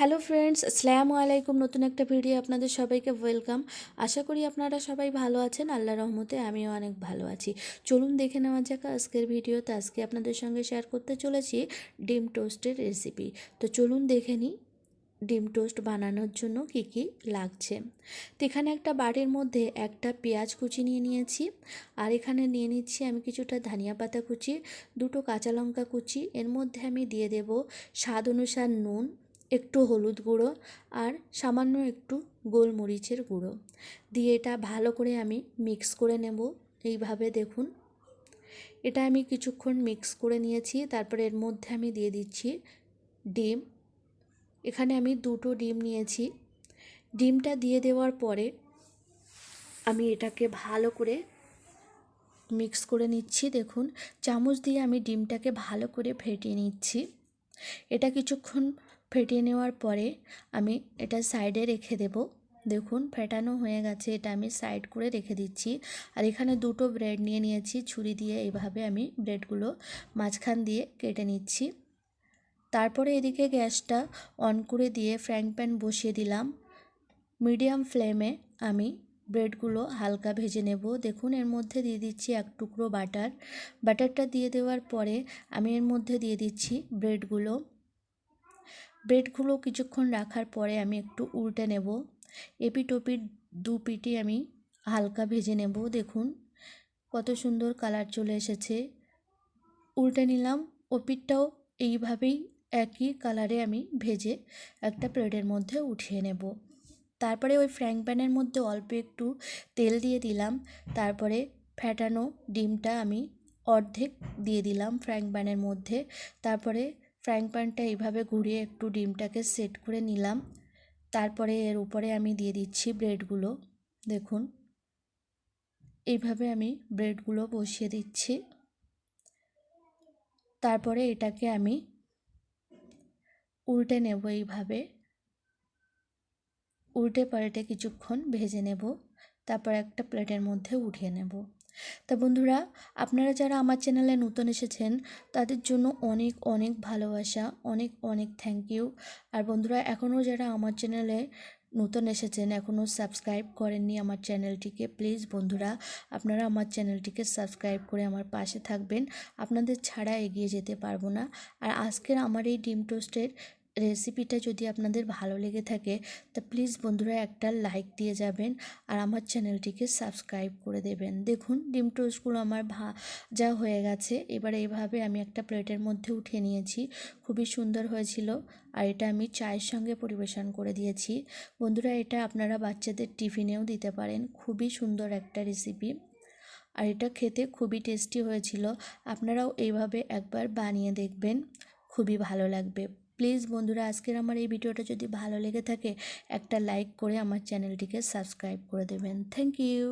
Hello friends আসসালামু আলাইকুম নতুন একটা ভিডিও আপনাদের সবাইকে ওয়েলকাম আশা করি আপনারা সবাই ভালো আছেন আল্লাহ রহমতে আমিও অনেক ভালো আছি। চলুন দেখে নেওয়া যাক আজকের ভিডিওতে আজকে আপনাদের সঙ্গে শেয়ার করতে চলেছি ডিম টোস্টের রেসিপি তো চলুন দেখে নিই ডিম টোস্ট বানানোর জন্য কি কি লাগছে। তো এখানে একটা বাড়ির মধ্যে একটা পেঁয়াজ কুচি নিয়ে নিয়েছি, আর এখানে নিয়ে নিচ্ছি আমি কিছুটা ধনিয়া পাতা কুচি, দুটো কাঁচা লঙ্কা কুচি, এর মধ্যে আমি দিয়ে দেব স্বাদ অনুসার নুন একটু হলুদ গুঁড়ো আর সামান্য একটু গোলমরিচের গুঁড়ো। দিয়ে এটা ভালো করে আমি মিক্স করে নেব। এইভাবে দেখুন। এটা আমি কিছুক্ষণ মিক্স করে নিয়েছি। তারপরে এর মধ্যে আমি দিয়ে দিচ্ছি ডিম। এখানে আমি দুটো ডিম নিয়েছি। ডিমটা দিয়ে দেওয়ার পরে আমি এটাকে ভালো করে মিক্স করে নিচ্ছি। দেখুন, চামচ দিয়ে আমি ডিমটাকে ভালো করে ফেটিয়ে নিচ্ছি। এটা কিছুক্ষণ ফেটিয়ে নেওয়ার পরে আমি এটা সাইডে রেখে দেব। দেখুন, ফেটানো হয়ে গেছে। এটা আমি সাইড করে রেখে দিচ্ছি। আর এখানে দুটো ব্রেড নিয়ে নিয়েছি। ছুরি দিয়ে এইভাবে আমি ব্রেডগুলো মাঝখান দিয়ে কেটে নিচ্ছি। তারপরে এদিকে গ্যাসটা অন করে দিয়ে ফ্র্যাঙ্ক প্যান বসিয়ে দিলাম। মিডিয়াম ফ্লেমে আমি ব্রেডগুলো হালকা ভেজে নেব। দেখুন, এর মধ্যে দিয়ে দিচ্ছি এক টুকরো বাটার। বাটারটা দিয়ে দেওয়ার পরে আমি এর মধ্যে দিয়ে দিচ্ছি ব্রেডগুলো। ব্রেডগুলো কিছুক্ষণ রাখার পরে আমি একটু উল্টে নেব। এপিট ওপিট দু পিটি আমি হালকা ভেজে নেব, দেখুন। কত সুন্দর কালার চলে এসেছে। উল্টে নিলাম ওপিটটাও এইভাবেই একই কালারে আমি ভেজে একটা প্লেটের মধ্যে উঠিয়ে নেব। তারপরে ওই ফ্র্যাঙ্ক প্যানের মধ্যে অল্প একটু তেল দিয়ে দিলাম, তারপরে ফ্যাটানো ডিমটা আমি অর্ধেক দিয়ে দিলাম ফ্র্যাঙ্ক প্যানের মধ্যে। তারপরে ফ্রাইং প্যানটা এইভাবে ঘুরিয়ে একটু ডিমটাকে সেট করে নিলাম। তারপরে এর উপরে আমি দিয়ে দিচ্ছি ব্রেডগুলো। দেখুন। এইভাবে আমি ব্রেডগুলো বসিয়ে দিচ্ছি। তারপরে এটাকে আমি উল্টে নেব এইভাবে। উল্টে পাল্টে কিছুক্ষণ ভেজে নেব। তারপর একটা প্লেটের মধ্যে উঠিয়ে নেব। তা বন্ধুরা, আপনারা যারা আমার চ্যানেলে নতুন এসেছেন, তাদের জন্য অনেক অনেক ভালোবাসা, অনেক অনেক থ্যাংক ইউ আর বন্ধুরা, এখনও যারা আমার চ্যানেলে নতুন এসেছেন, এখনও সাবস্ক্রাইব করেননি আমার চ্যানেলটিকে প্লিজ বন্ধুরা, আপনারা আমার চ্যানেলটিকে সাবস্ক্রাইব করে আমার পাশে থাকবেন। আপনাদের ছাড়া এগিয়ে যেতে পারব না। আর আজকের আমার এই ডিম টোস্টের রেসিপিটা যদি আপনাদের ভালো লেগে থাকে, তা প্লিজ বন্ধুরা একটা লাইক দিয়ে যাবেন আর আমার চ্যানেলটিকে সাবস্ক্রাইব করে দেবেন। দেখুন, ডিম টোস্টগুলো আমার ভাজা হয়ে গেছে। এবার এইভাবে আমি একটা প্লেটের মধ্যে উঠে নিয়েছি। খুবই সুন্দর হয়েছিল আর এটা আমি চায়ের সঙ্গে পরিবেশন করে দিয়েছি। বন্ধুরা, এটা আপনারা বাচ্চাদের টিফিনেও দিতে পারেন। খুবই সুন্দর একটা রেসিপি আর এটা খেতে খুবই টেস্টি হয়েছিল। আপনারাও এইভাবে একবার বানিয়ে দেখবেন। খুবই ভালো লাগবে। প্লিজ বন্ধুরা, আজকের আমার এই ভিডিওটা যদি ভালো লেগে থাকে, একটা লাইক করে আমার চ্যানেলটিকে সাবস্ক্রাইব করে দেবেন। Thank you.